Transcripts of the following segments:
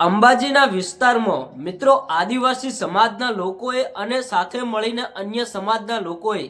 અંબાજીના વિસ્તારમાં મિત્રો આદિવાસી સમાજના લોકોએ અને સાથે મળીને અન્ય સમાજના લોકોએ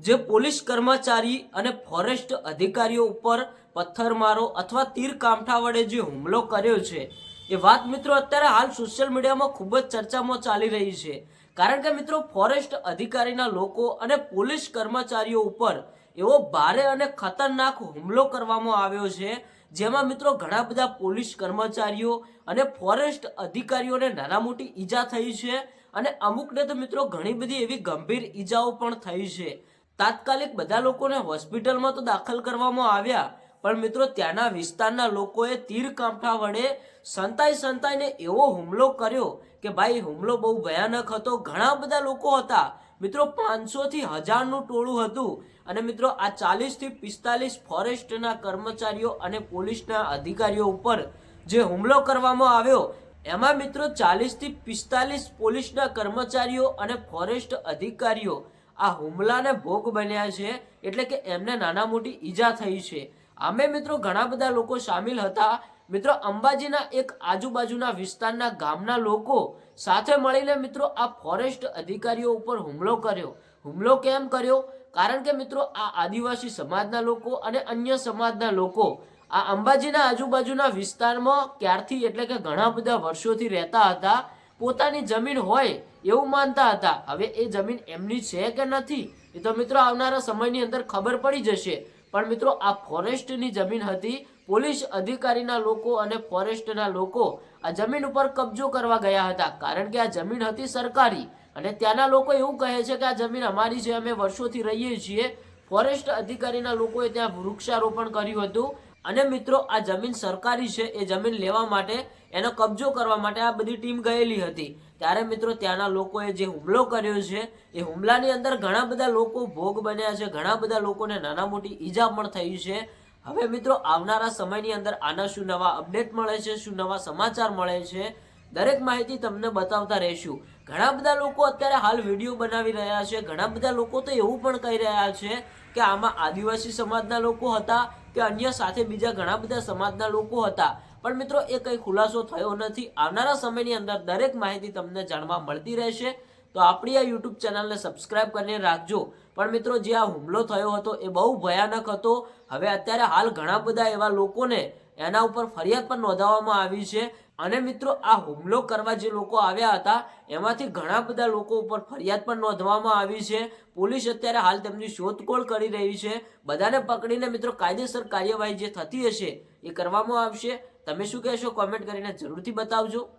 જે પોલીસ કર્મચારી અને ફોરેસ્ટ અધિકારીઓ ઉપર પથ્થરમારો અથવા તીર કામઠા વડે જે હુમલો કર્યો છે, એ વાત મિત્રો અત્યારે હાલ સોશિયલ મીડિયામાં ખૂબ જ ચર્ચામાં ચાલી રહી છે. કારણ કે મિત્રો ફોરેસ્ટ અધિકારીના લોકો અને પોલીસ કર્મચારીઓ ઉપર એવો ભારે અને ખતરનાક હુમલો કરવામાં આવ્યો છે, જેમાં મિત્રો ઘણા બધા પોલીસ કર્મચારીઓ અને ફોરેસ્ટ અધિકારીઓને નાના મોટી ઈજા થઈ છે અને અમુકને તો મિત્રો ઘણી બધી એવી ગંભીર ઈજાઓ પણ થઈ છે. તાત્કાલિક બધા લોકોને હોસ્પિટલમાં તો દાખલ કરવામાં આવ્યા, પણ મિત્રો ત્યાંના વિસ્તારના લોકોએ તીર કાંઠા વડે સંતાઈ સંતાઈને એવો હુમલો કર્યો કે ભાઈ હુમલો બહુ ભયાનક હતો. ઘણા બધા લોકો હતા મિત્રો પાંચસો થી હજારનું ટોળું હતું. અને મિત્રો, આ ચાલીસથી પિસ્તાલીસ ફોરેસ્ટના કર્મચારીઓ અને પોલીસના અધિકારીઓ ઉપર જે હુમલો કરવામાં આવ્યો, એમાં મિત્રો ચાલીસથી પિસ્તાલીસ પોલીસના કર્મચારીઓ અને ફોરેસ્ટ અધિકારીઓ આ હુમલાને ભોગ બન્યા છે, એટલે કે એમને નાના મોટી ઈજા થઈ છે. આમે મિત્રો, ઘણા બધા લોકો સામેલ હતા. મિત્રો, અંબાજીના એક આજુબાજુના વિસ્તારના ગામના લોકો સાથે મળીને મિત્રો આ ફોરેસ્ટ અધિકારીઓ ઉપર હુમલો કર્યો. હુમલો કેમ કર્યો? કારણ કે મિત્રો, આ આદિવાસી સમાજના લોકો અને અન્ય સમાજના લોકો આ અંબાજીના આજુબાજુના વિસ્તારમાં ક્યારથી એટલે કે ઘણા બધા વર્ષોથી રહેતા હતા, પોતાની જમીન હોય એવું માનતા હતા. હવે એ જમીન એમની છે કે નથી એ તો મિત્રો આવનારા સમયની અંદર ખબર પડી જશે. પણ મિત્રો, આ ફોરેસ્ટની જમીન હતી પોલીસ અધિકારીના લોકો અને ફોરેસ્ટના લોકો આ જમીન ઉપર કબજો કરવા ગયા હતા. કારણ કે આ જમીન હતી સરકારી અને ત્યાંના લોકો એવું કહે છે કે આ જમીન અમારી છે અમે વર્ષોથી રહીએ છીએ, ફોરેસ્ટ અધિકારીના લોકોએ ત્યાં વૃક્ષારોપણ કર્યું હતું અને મિત્રો આ જમીન સરકારી છે, એ જમીન લેવા માટે એનો કબજો કરવા માટે આ બધી ટીમ ગયેલી હતી. ત્યારે મિત્રો ત્યાંના લોકોએ જે હુમલો કર્યો છે, એ હુમલાની અંદર ઘણા બધા લોકો ભોગ બન્યા છે, ઘણા બધા લોકોને નાના મોટી ઈજા પણ થઈ છે હવે મિત્રો, આવનારા સમયની અંદર આના શું નવા અપડેટ મળે છે, શું નવા સમાચાર મળે છે, દરેક માહિતી તમને બતાવતા રહીશું. ઘણા બધા લોકો અત્યારે હાલ વીડિયો બનાવી રહ્યા છે. ઘણા બધા લોકો તો એવું પણ કહી રહ્યા છે કે આમાં આદિવાસી સમાજના લોકો હતા કે અન્ય સાથે બીજા ઘણા બધા સમાજના લોકો હતા. પણ મિત્રો, એ કંઈ ખુલાસો થયો નથી. આવનારા સમયની અંદર દરેક માહિતી તમને જાણવા મળતી રહેશે. તો આપણી આ યુટ્યુબ ચેનલને સબસ્ક્રાઇબ કરીને રાખજો. પણ મિત્રો, જે આ હુમલો થયો હતો એ બહુ ભયાનક હતો. હવે અત્યારે હાલ ઘણા બધા એવા લોકોને એના ઉપર ફરિયાદ પણ નોંધાવવામાં આવી છે. અને મિત્રો, આ હુમલો કરવા જે લોકો આવ્યા હતા, એમાંથી ઘણા બધા લોકો ઉપર ફરિયાદ પણ નોંધવામાં આવી છે. પોલીસ અત્યારે હાલ તેમની શોધખોળ કરી રહી છે. બધાને પકડીને મિત્રો, કાયદેસર કાર્યવાહી જે થતી હશે એ કરવામાં આવશે. તમે શું કહેશો? કોમેન્ટ કરીને જરૂરથી બતાવજો.